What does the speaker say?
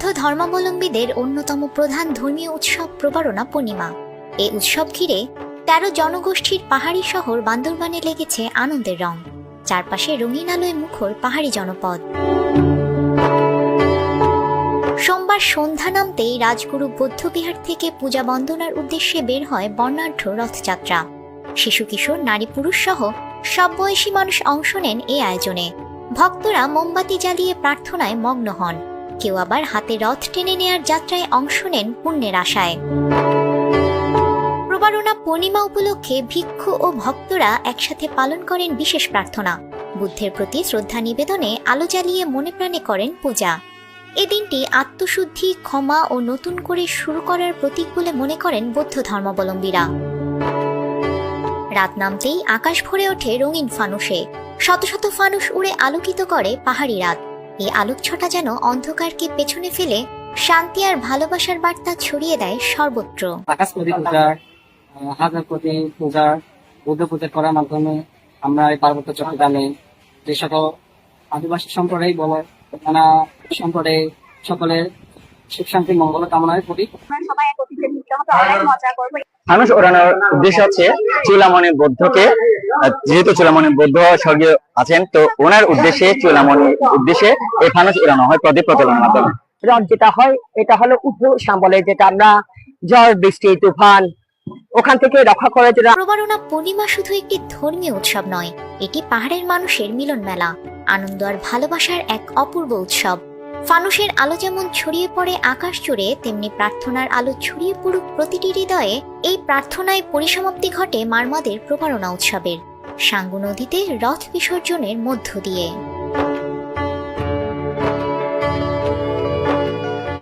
ধর্মাবলম্বীদের অন্যতম প্রধান ধর্মীয় উৎসব প্রবারণা পূর্ণিমা। এই উৎসব ঘিরে তেরো জনগোষ্ঠীর পাহাড়ি শহর বান্দরবানে লেগেছে আনন্দের রং। চারপাশে রঙিন আলোয় মুখর পাহাড়ি জনপদ। সোমবার সন্ধ্যা নামতেই রাজগুরু বৌদ্ধবিহার থেকে পূজা বন্দনার উদ্দেশ্যে বের হয় বর্ণাঢ্য রথযাত্রা। শিশু কিশোর, নারী পুরুষ সহ সব বয়সী মানুষ অংশ নেন এই আয়োজনে। ভক্তরা মোমবাতি জ্বালিয়ে প্রার্থনায় মগ্ন হন। কেউ আবার হাতে রথ টেনে নেয়ার যাত্রায় অংশ নেন পুণ্যের আশায়। প্রবারণা পূর্ণিমা উপলক্ষে ভিক্ষু ও ভক্তরা একসাথে পালন করেন বিশেষ প্রার্থনা। বুদ্ধের প্রতি শ্রদ্ধা নিবেদনে আলো জ্বালিয়ে মনে প্রাণে করেন পূজা। এ দিনটি আত্মশুদ্ধি, ক্ষমা ও নতুন করে শুরু করার প্রতীক বলে মনে করেন বৌদ্ধ ধর্মাবলম্বীরা। রাত নামতেই আকাশ ভরে ওঠে রঙিন ফানুসে শত শত ফানুস উড়ে আলোকিত করে পাহাড়ি রাত। এই আলোকছটা যেন অন্ধকারকে পেছনে ফেলে শান্তি আর ভালোবাসার বার্তা ছড়িয়ে দেয় সর্বত্র। আকাশপতি পূজা আহ, হাজার কোটি পূজা বুদ্ধ পূজা করার মাধ্যমে আমরা এই পার্বত্য চট্টগ্রামে যে সকল আদিবাসী সম্প্রদায় বলো নানা সম্প্রদায় সকলে সুখ শান্তি মঙ্গল কামনায় করি সবাই একত্রিত মিলিত হবে অনেক মজা করব। মানুষ ওড়ানোর উদ্দেশ্য হচ্ছে চুলামণি বৌদ্ধকে যেহেতু চুলামণি বৌদ্ধ স্বর্গীয় আছেন তো ওনার উদ্দেশ্যে চুলামণি উদ্দেশ্যে এই ফানুস ওড়ানো হয় প্রদীপ প্রচলনের মাধ্যমে। রথ যেটা হয় এটা হলো উঠো সাম্বলে যেটা আমরা ঝড় বৃষ্টি তুফান ওখান থেকে রক্ষা করে যেটা প্রবারণা পূর্ণিমা শুধু একটি ধর্মীয় উৎসব নয় এটি পাহাড়ের মানুষের মিলন মেলা আনন্দ আর ভালোবাসার এক অপূর্ব উৎসব। ফানুসের আলো যেমন ছড়িয়ে পড়ে আকাশ জুড়ে, তেমনি প্রার্থনার আলো ছড়িয়ে পড়ুক প্রতিটি হৃদয়ে, এই প্রার্থনায় পরিসমাপ্তি ঘটে মারমাদের প্রবারণা উৎসবের। সাঙ্গু নদীতে রথ বিসর্জনের মধ্য দিয়ে।